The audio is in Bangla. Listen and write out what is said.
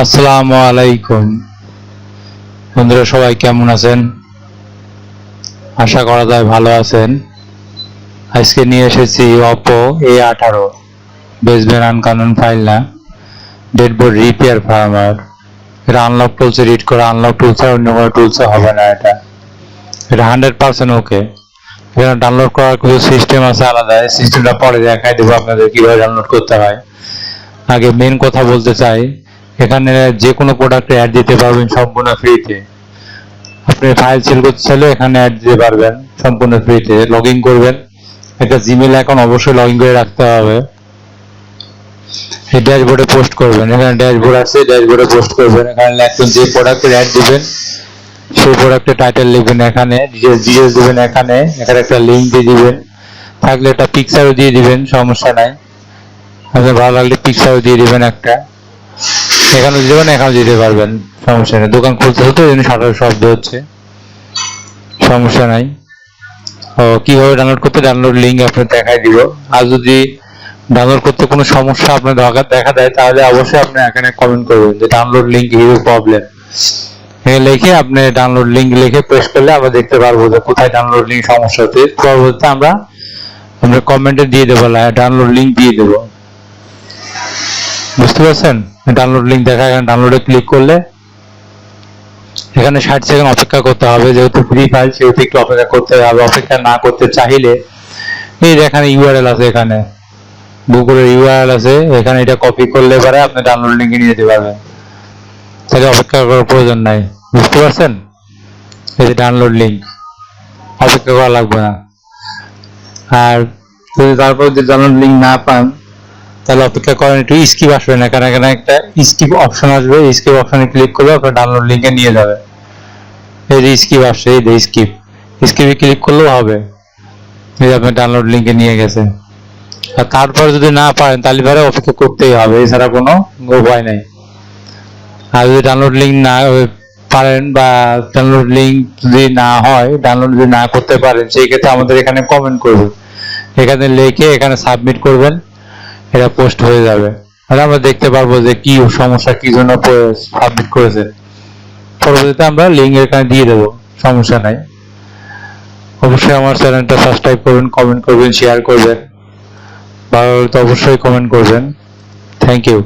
আসসালামু আলাইকুম। বন্ধুরা, সবাই কেমন আছেন? আশা করা যায় ভালো আছেন। আজকে নিয়ে এসেছি অপো এ আঠারো বেসবেন আনকানুন ফাইল না। ডেডবোর্ড রিপেয়ার ফার্মার এটা আনলক টুলসে রিড করে আনলক টুলসে অন্য কোনো টুলসে হবে না এটা। এটা হান্ড্রেড পার্সেন্ট ওকে এখানে ডাউনলোড করার কিছু সিস্টেম আছে আলাদা। সিস্টেমটা পরে দেখাই দেবো আপনাদের কীভাবে ডাউনলোড করতে হয়। আগে মেন কথা বলতে চাই। এখানে যে কোনো প্রোডাক্টে অ্যাড দিতে পারবেন সম্পূর্ণ ফ্রিতে আপনি ফাইল সেল করতে চাইলে এখানে অ্যাড দিতে পারবেন সম্পূর্ণ ফ্রিতে লগ ইন করবেন। একটা জিমেল অ্যাকাউন্ট অবশ্যই লগ ইন করে রাখতে হবে। এই ড্যাশবোর্ডে পোস্ট করবেন। এখানে ড্যাশবোর্ড আছে ড্যাশবোর্ডে পোস্ট করবেন। এখানে লিখবেন যে প্রোডাক্টের অ্যাড দিবেন, সেই প্রোডাক্টের টাইটেল লিখবেন এখানে ডিটেলস ডিটেলস দিবেন এখানে। এখানে একটা লিঙ্ক দিয়ে দিবেন। থাকলে একটা পিকচারও দিয়ে দিবেন, সমস্যা নাই। আপনার ভালো লাগলে পিকচারও দিয়ে দিবেন একটা। এখানে দিবেন এখানে দিতে পারবেন। সমস্যা নেই। দোকান খুলতে হতো এই জন্য শাটার শব্দ হচ্ছে। সমস্যা নাই। ও, কীভাবে ডাউনলোড করতে ডাউনলোড লিঙ্ক আপনার দেখাই দিব আর যদি ডাউনলোড করতে কোনো সমস্যা আপনার দেখা দেখা দেয়, তাহলে অবশ্যই আপনি এখানে কমেন্ট করবেন যে ডাউনলোড লিঙ্ক হিরো প্রবলেম লিখে আপনি ডাউনলোড লিঙ্ক লিখে প্রেস করলে আমরা দেখতে পারব যে কোথায় ডাউনলোড লিঙ্ক সমস্যা হচ্ছে। পরবর্তীতে আমরা আমরা কমেন্টে দিয়ে দেবো ডাউনলোড লিঙ্ক দিয়ে দেবো। বুঝতে পারছেন? ডাউনলোড লিঙ্ক দেখা এখানে ডাউনলোডে ক্লিক করলে এখানে ষাট সেকেন্ড অপেক্ষা করতে হবে, যেহেতু ফ্রি ফাইল সেহেতু একটু অপেক্ষা করতে হবে। অপেক্ষা না করতে চাইলে, এই এখানে ইউআরএল আছে এখানে, গুগলের ইউআরএল আছে, এখানে এটা কপি করলে পরে আপনি ডাউনলোড লিঙ্কে নিয়ে যেতে পারবেন। তাহলে অপেক্ষা করার প্রয়োজন নাই, বুঝতে পারছেন? এই যে ডাউনলোড লিঙ্ক অপেক্ষা করা লাগবে না। আর যদি তারপর যদি ডাউনলোড লিঙ্ক না পান তাহলে অপেক্ষা করেন, একটু স্কিপ আসবে না কারণ এখানে একটা স্কিপ অপশন আসবে স্কিপ অপশনে ক্লিক করলে আপনার ডাউনলোড লিঙ্কে নিয়ে যাবে। এই যে স্কিপ আসছে, এই যে স্কিপ স্কিপে ক্লিক করলেও হবে। এই যে আপনার ডাউনলোড লিঙ্কে নিয়ে গেছে আর তারপর যদি না পারেন, তাহলে পরে অপেক্ষা করতেই হবে, এছাড়া কোনো উপায় নাই। আর যদি ডাউনলোড লিঙ্ক না পারেন বা ডাউনলোড লিঙ্ক যদি না হয় ডাউনলোড যদি না করতে পারেন, সেই ক্ষেত্রে আমাদের এখানে কমেন্ট করবেন এখানে লিখে এখানে সাবমিট করবেন। এটা পোস্ট হয়ে যাবে। আর আমরা দেখতে পারব যে কি সমস্যা, কি জন্য সাবমিট করেছে। পরবর্তীতে আমরা লিঙ্ক এখানে দিয়ে দেবো, সমস্যা নাই। অবশ্যই আমার চ্যানেলটা সাবস্ক্রাইব করবেন কমেন্ট করবেন শেয়ার করবেন। ভালো তো অবশ্যই কমেন্ট করবেন। Thank you